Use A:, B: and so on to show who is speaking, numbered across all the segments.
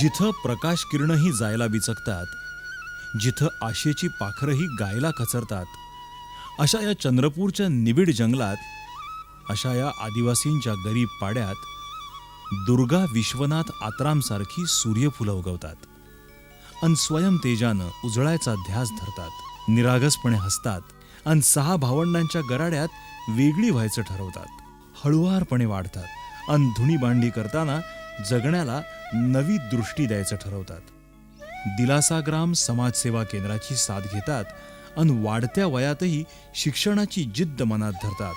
A: जिथं प्रकाश किरणही जायला बिचकतात जिथं आशेची पाखरही गायला कचरतात अशा या चंद्रपूरच्या निबिड जंगलात अशा या आदिवासींच्या गरीब पाड्यात दुर्गा विश्वनाथ आत्रामसारखी सूर्यफुलं उगवतात. अन स्वयं तेजानं उजळायचा ध्यास धरतात. निरागसपणे हसतात. अन सहा भावंडांच्या गराड्यात वेगळी व्हायचं ठरवतात. हळुवारपणे वाढतात. अन धुणी बांडी करताना जगण्याला नवी दृष्टी द्यायचं ठरवतात. दिलासाग्राम समाजसेवा केंद्राची साथ घेतात. अन वाढत्या वयातही शिक्षणाची जिद्द मनात धरतात.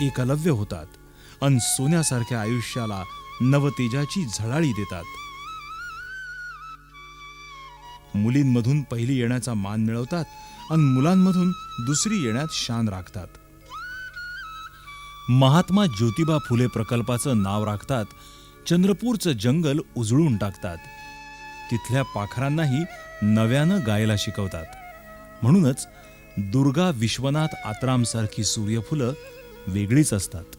A: एकलव्य होतात अन सोन्यासारख्या आयुष्याला नवतेजाची झळाळी देतात. मुलींमधून पहिली येण्याचा मान मिळवतात अन मुलांमधून दुसरी येण्यात शान राखतात. महात्मा ज्योतिबा फुले प्रकल्पाचं नाव राखतात चंद्रपूरचं जंगल उजळून टाकतात. तिथल्या पाखरांनाही नव्यानं गायला शिकवतात. म्हणूनच दुर्गा विश्वनाथ आत्रामसारखी सूर्यफुलं वेगळीच असतात.